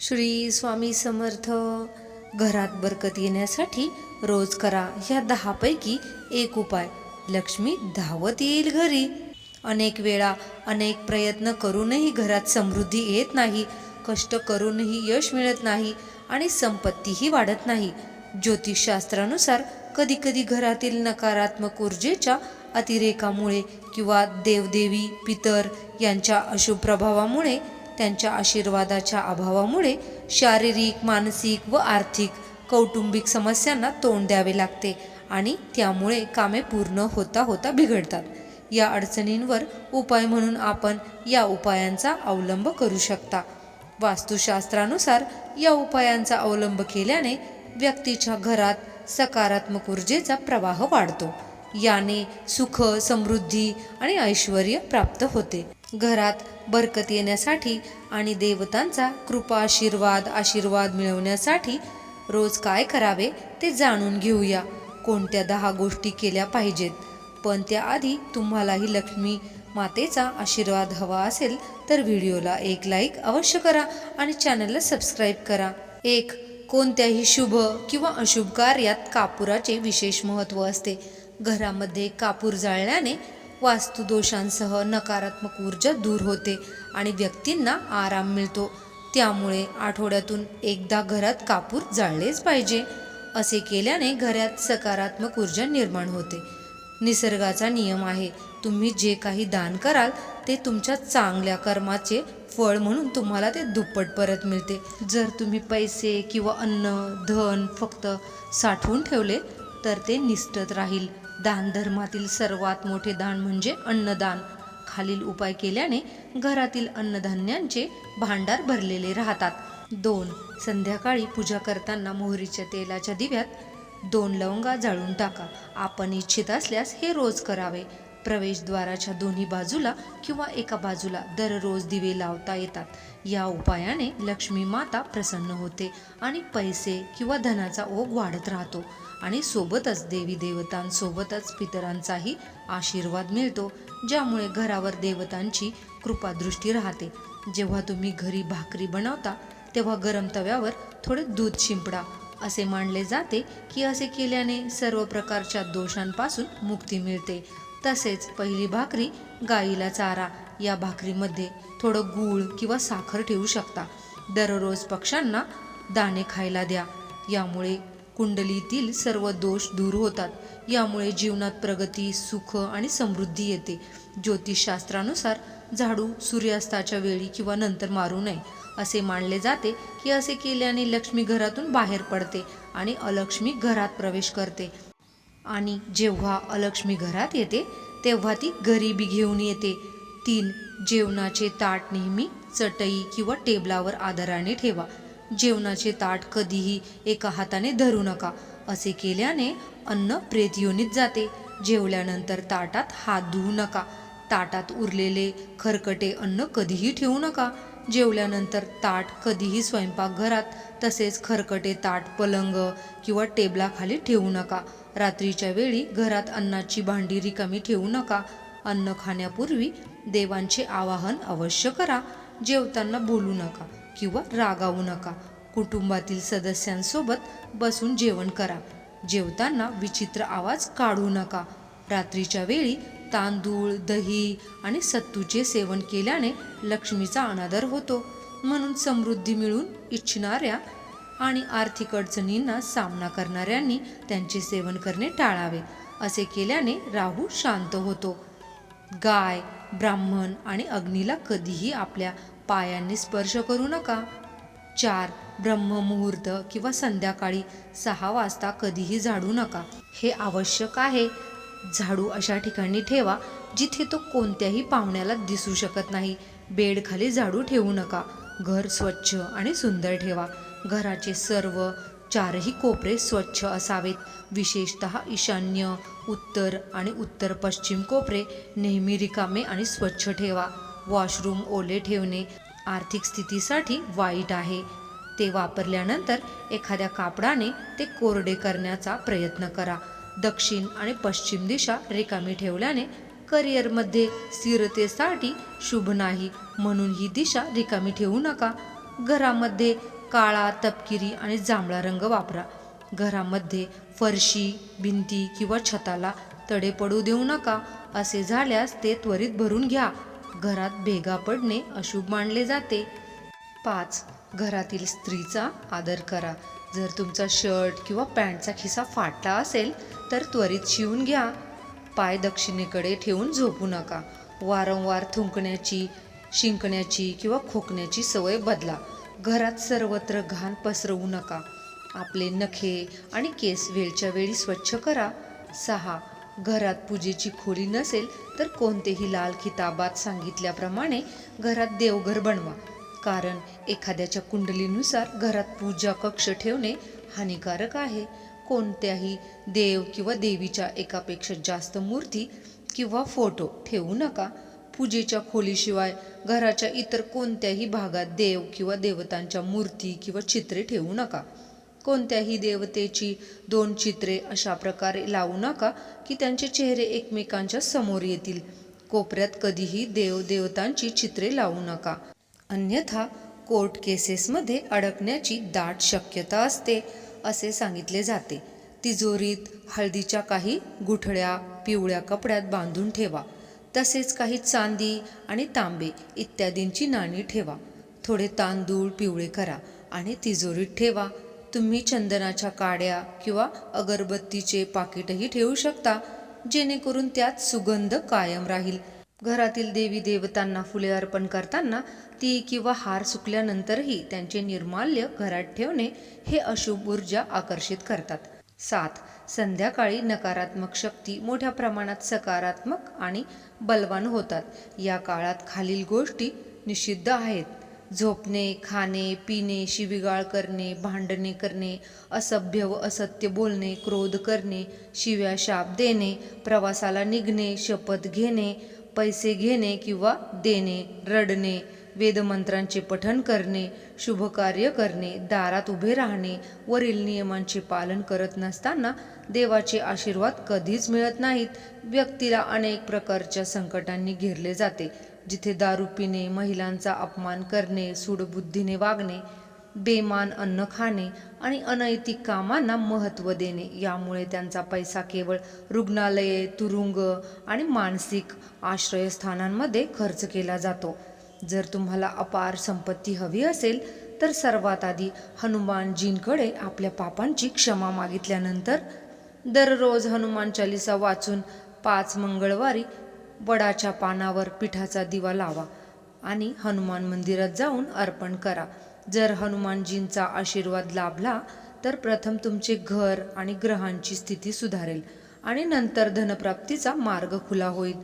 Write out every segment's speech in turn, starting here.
श्री स्वामी समर्थ घरात बरकत येण्यासाठी रोज करा ह्या दहापैकी एक उपाय. लक्ष्मी धावत येईल घरी. अनेक वेळा अनेक प्रयत्न करूनही घरात समृद्धी येत नाही. कष्ट करूनही यश मिळत नाही आणि संपत्तीही वाढत नाही. ज्योतिषशास्त्रानुसार कधीकधी घरातील नकारात्मक ऊर्जेच्या अतिरेकामुळे किंवा देवदेवी पितर यांच्या अशुभ प्रभावामुळे त्यांच्या आशीर्वादाच्या अभावामुळे शारीरिक मानसिक व आर्थिक कौटुंबिक समस्यांना तोंड द्यावे लागते आणि त्यामुळे कामे पूर्ण होता होता बिघडतात. या अडचणींवर उपाय म्हणून आपण या उपायांचा अवलंब करू शकता. वास्तुशास्त्रानुसार या उपायांचा अवलंब केल्याने व्यक्तीच्या घरात सकारात्मक ऊर्जेचा प्रवाह वाढतो. याने सुख समृद्धी आणि ऐश्वर प्राप्त होते. घरात बरकत येण्यासाठी आणि देवतांचा कृपा आशीर्वाद आशीर्वाद मिळवण्यासाठी रोज काय करावे ते जाणून घेऊया. कोणत्या दहा गोष्टी केल्या पाहिजेत? पण त्याआधी तुम्हालाही लक्ष्मी मातेचा आशीर्वाद हवा असेल तर व्हिडिओला एक लाईक अवश्य करा आणि चॅनलला सबस्क्राईब करा. एक कोणत्याही शुभ किंवा अशुभ कार्यात कापुराचे विशेष महत्त्व असते. घरामध्ये कापूर जाळल्याने वास्तुदोषांसह नकारात्मक ऊर्जा दूर होते आणि व्यक्तींना आराम मिळतो. त्यामुळे आठवड्यातून एकदा घरात कापूर जाळलेच पाहिजे असे केल्याने घरात सकारात्मक ऊर्जा निर्माण होते. निसर्गाचा नियम आहे तुम्ही जे काही दान कराल ते तुमच्या चांगल्या कर्माचे फळ म्हणून तुम्हाला ते दुप्पट परत मिळते. जर तुम्ही पैसे किंवा अन्न धन फक्त साठवून ठेवले तर ते निसटत राहील. दानधर्मातील सर्वात मोठे दान म्हणजे अन्नदान. खालील उपाय केल्याने घरातील अन्नधान्यांचे भांडार भरलेले राहतात. दोन संध्याकाळी पूजा करताना मोहरीच्या तेलाच्या दिव्यात दोन लवंगा जाळून टाका. आपण इच्छित असल्यास हे रोज करावे. प्रवेशद्वाराच्या दोन्ही बाजूला किंवा एका बाजूला दररोज दिवे लावता येतात. या उपायाने लक्ष्मी माता प्रसन्न होते आणि पैसे किंवा धनाचा ओघ वाढत राहतो. आणि सोबतच देवी देवतांसोबतच पितरांचाही आशीर्वाद मिळतो ज्यामुळे घरावर देवतांची कृपादृष्टी राहते. जेव्हा तुम्ही घरी भाकरी बनवता तेव्हा गरम तव्यावर थोडे दूध शिंपडा. असे मानले जाते की असे केल्याने सर्व प्रकारच्या दोषांपासून मुक्ती मिळते. तसेच पहिली भाकरी गाईला चारा. या भाकरीमध्ये थोडं गूळ किंवा साखर ठेवू शकता. दररोज पक्ष्यांना दाणे खायला द्या. यामुळे कुंडलीतील सर्व दोष दूर होतात. यामुळे जीवनात प्रगती सुख आणि समृद्धी येते. ज्योतिषशास्त्रानुसार झाडू सूर्यास्ताच्या वेळी किंवा नंतर मारू नये असे मानले जाते की असे केल्याने लक्ष्मी घरातून बाहेर पडते आणि अलक्ष्मी घरात प्रवेश करते. आणि जेव्हा अलक्ष्मी घरात येते तेव्हा ती गरिबी घेऊन येते. तीन जेवणाचे ताट नेहमी चटई किंवा टेबलावर आदराने ठेवा. जेवणाचे ताट कधीही एका हाताने धरू नका असे केल्याने अन्न प्रेतयोनीत जाते. जेवल्यानंतर ताटात हात धुवू नका. ताटात उरलेले खरकटे अन्न कधीही ठेवू नका. जेवल्यानंतर ताट कधीही स्वयंपाकघरात तसेच खरकटे ताट पलंग किंवा टेबलाखाली ठेवू नका. रात्रीच्या वेळी घरात अन्नाची भांडी रिकामी ठेवू नका. अन्न खाण्यापूर्वी देवांचे आवाहन अवश्य करा. जेवताना बोलू नका. किंवा रागावू नका. कुटुंबातील सदस्यांसोबत बसून जेवण करा. जेवताना विचित्र आवाज काढू नका. रात्रीच्या वेळी तांदूळ दही आणि सत्तूचे सेवन केल्याने लक्ष्मीचा अनादर होतो. म्हणून समृद्धी मिळून इच्छिणाऱ्या आणि आर्थिक अडचणींना सामना करणाऱ्यांनी त्यांचे सेवन करणे टाळावे. असे केल्याने राहू शांत होतो. गाय ब्राह्मण आणि अग्नीला कधीही आपल्या पायांनी स्पर्श करू नका. चार ब्रह्ममुहूर्त किंवा संध्याकाळी सहा वाजता कधीही झाडू नका. हे आवश्यक आहे. झाडू अशा ठिकाणी ठेवा जिथे तो कोणत्याही पाहुण्याला दिसू शकत नाही. बेडखाली झाडू ठेवू नका. घर स्वच्छ आणि सुंदर ठेवा. घराचे सर्व चारही कोपरे स्वच्छ असावेत. विशेषत ईशान्य उत्तर आणि उत्तर पश्चिम कोपरे नेहमी रिकामे आणि स्वच्छ ठेवा. वॉशरूम ओले ठेवणे आर्थिक स्थितीसाठी वाईट आहे. ते वापरल्यानंतर एखाद्या कापडाने ते कोरडे करण्याचा प्रयत्न करा. दक्षिण आणि पश्चिम दिशा रिकामी ठेवल्याने करिअरमध्ये स्थिरतेसाठी शुभ नाही. म्हणून ही दिशा रिकामी ठेवू नका. घरामध्ये काळा तपकिरी आणि जांभळा रंग वापरा. घरामध्ये फरशी भिंती किंवा छताला तडे पडू देऊ नका. असे झाल्यास ते त्वरित भरून घ्या. घरात भेगा पडणे अशुभ मानले जाते. पाच घरातील स्त्रीचा आदर करा. जर तुमचा शर्ट किंवा पॅन्टचा खिसा फाटला असेल तर त्वरित शिवून घ्या. पाय दक्षिणेकडे ठेवून झोपू नका. वारंवार थुंकण्याची शिंकण्याची किंवा खोकण्याची सवय बदला. घरात सर्वत्र घाण पसरवू नका. आपले नखे आणि केस वेळच्या वेळी स्वच्छ करा. सहा घरात पूजेची खोली नसेल तर कोणतेही लाल किताबात सांगितल्याप्रमाणे घरात देवघर बनवा. कारण एखाद्याच्या कुंडलीनुसार घरात पूजा कक्ष ठेवणे हानिकारक आहे. कोणत्याही देव किंवा देवीच्या एकापेक्षा जास्त मूर्ती किंवा फोटो ठेवू नका. पूजेच्या खोलीशिवाय घराच्या इतर कोणत्याही भागात देव किंवा देवतांच्या मूर्ती किंवा चित्रे ठेवू नका. कोणत्याही देवतेची दोन चित्रे अशा प्रकारे लावू नका की त्यांचे चेहरे एकमेकांच्या समोर येतील. कोपऱ्यात कधीही देव देवतांची चित्रे लावू नका. अन्यथा कोर्ट केसेसमध्ये अडकण्याची दाट शक्यता असते असे सांगितले जाते. तिजोरीत हळदीच्या काही गुठळ्या पिवळ्या कपड्यात बांधून ठेवा. तसेच काही चांदी आणि तांबे इत्यादींची नाणी ठेवा. थोडे तांदूळ पिवळे करा आणि तिजोरीत ठेवा. तुम्ही चंदनाच्या काड्या किंवा अगरबत्तीचे पाकिटही ठेवू शकता जेणेकरून त्यात सुगंध कायम राहील. घरातील देवी देवतांना फुले अर्पण करताना ती किंवा हार सुकल्यानंतरही त्यांचे निर्माल्य घरात ठेवणे हे अशुभ ऊर्जा आकर्षित करतात. सात संध्याकाळी नकारात्मक शक्ती मोठ्या प्रमाणात सकारात्मक आणि बलवान होतात. या काळात खालील गोष्टी निषिद्ध आहेत. झोपणे खाणे पिणे शिवीगाळ करणे भांडणे करणे असभ्य व असत्य बोलणे क्रोध करणे शिव्या शाप देणे प्रवासाला निघणे शपथ घेणे पैसे घेणे किंवा देणे रडणे. वेदमंत्रांचे पठण करणे शुभकार्य करणे दारात उभे राहणे वरील नियमांचे पालन करत नसताना देवाचे आशीर्वाद कधीच मिळत नाहीत. व्यक्तीला अनेक प्रकारच्या संकटांनी घेरले जाते जिथे दारू पिणे महिलांचा अपमान करणे सूडबुद्धीने वागणे बेमान अन्न खाणे आणि अनैतिक कामांना महत्त्व देणे यामुळे त्यांचा पैसा केवळ रुग्णालये तुरुंग आणि मानसिक आश्रयस्थानांमध्ये खर्च केला जातो. जर तुम्हाला अपार संपत्ती हवी असेल तर सर्वात आधी हनुमानजींकडे आपल्या पापांची क्षमा मागितल्यानंतर दररोज हनुमान चालिसा वाचून पाच मंगळवारी वडाच्या पानावर पिठाचा दिवा लावा आणि हनुमान मंदिरात जाऊन अर्पण करा. जर हनुमानजींचा आशीर्वाद लाभला तर प्रथम तुमचे घर आणि ग्रहांची स्थिती सुधारेल आणि नंतर धनप्राप्तीचा मार्ग खुला होईल.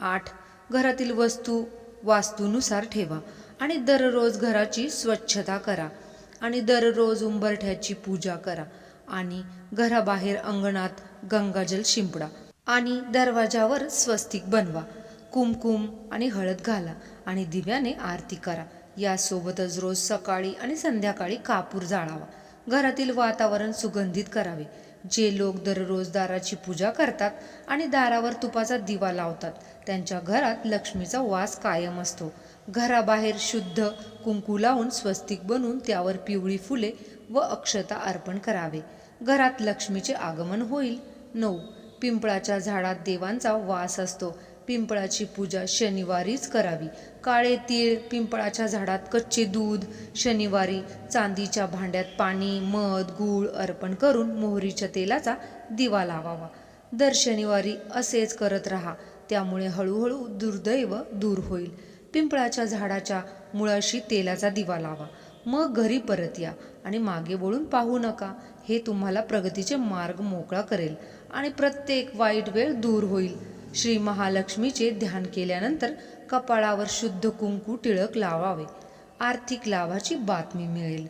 आठ. घरातील वस्तू वास्तूनुसार ठेवा आणि दररोज घराची स्वच्छता करा आणि दररोज उंबरठ्याची पूजा करा आणि घराबाहेर अंगणात गंगाजल शिंपडा आणि दरवाजावर स्वस्तिक बनवा. कुमकुम आणि हळद घाला आणि दिव्याने आरती करा. यासोबतच रोज सकाळी आणि संध्याकाळी कापूर जाळावा. घरातील वातावरण सुगंधित करावे. जे लोक दररोज दाराची पूजा करतात आणि दारावर तुपाचा दिवा लावतात त्यांच्या घरात लक्ष्मीचा वास कायम असतो. घराबाहेर शुद्ध कुंकू लावून स्वस्तिक बनवून त्यावर पिवळी फुले व अक्षता अर्पण करावे. घरात लक्ष्मीचे आगमन होईल. नऊ. पिंपळाच्या झाडात देवांचा वास असतो. पिंपळाची पूजा शनिवारीच करावी. काळे तीळ पिंपळाच्या झाडात कच्चे दूध शनिवारी चांदीच्या भांड्यात पाणी मध गूळ अर्पण करून मोहरीच्या तेलाचा दिवा लावावा. दर शनिवारी असेच करत राहा त्यामुळे हळूहळू दुर्दैव दूर होईल. पिंपळाच्या झाडाच्या मुळाशी तेलाचा दिवा लावा. मग घरी परत या आणि मागे वळून पाहू नका हे तुम्हाला प्रगतीचे मार्ग मोकळा करेल आणि प्रत्येक वाईट वेळ दूर होईल. श्री महालक्ष्मीचे ध्यान केल्यानंतर कपाळावर शुद्ध कुंकू टिळक लावावे. आर्थिक लाभाची बातमी मिळेल.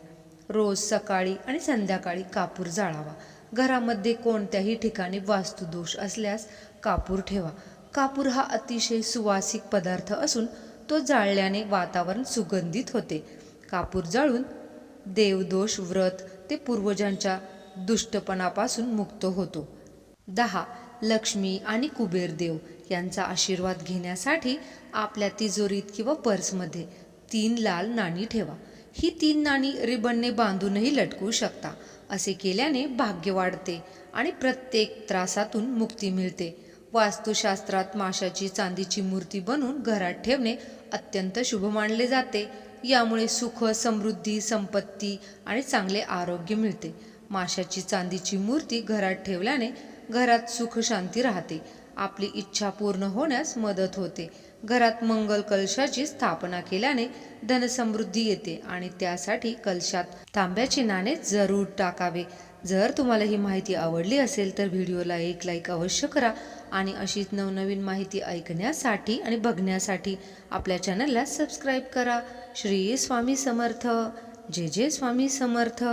रोज सकाळी आणि संध्याकाळी कापूर जाळावा. घरामध्ये कोणत्याही ठिकाणी वास्तुदोष असल्यास कापूर ठेवा. कापूर हा अतिशय सुवासिक पदार्थ असून तो जाळल्याने वातावरण सुगंधित होते. कापूर जाळून देवदोष व्रत ते पूर्वजांच्या दुष्टपणापासून मुक्त होतो. दहा. लक्ष्मी आणि कुबेर देव यांचा आशीर्वाद घेण्यासाठी आपल्या तिजोरीत किंवा पर्समध्ये तीन लाल नाणी ठेवा. ही तीन नाणी रिबनने बांधूनही लटकू शकता असे केल्याने भाग्य वाढते आणि प्रत्येक त्रासातून मुक्ती मिळते. वास्तुशास्त्रात माशाची चांदीची मूर्ती बनवून घरात ठेवणे अत्यंत शुभ मानले जाते. यामुळे सुख समृद्धी संपत्ती आणि चांगले आरोग्य मिळते. माशाची चांदीची मूर्ती घरात ठेवल्याने घरात सुख शांती राहते. आपली इच्छा पूर्ण होण्यास मदत होते. घरात मंगल कलशाची स्थापना केल्याने धनसमृद्धी येते आणि त्यासाठी कलशात तांब्याचे नाणे जरूर टाकावे. जर तुम्हाला ही माहिती आवडली असेल तर व्हिडिओला एक लाईक अवश्य करा आणि अशीच नवनवीन माहिती ऐकण्यासाठी आणि बघण्यासाठी आपल्या चॅनलला सबस्क्राईब करा. श्री स्वामी समर्थ. जे जे स्वामी समर्थ.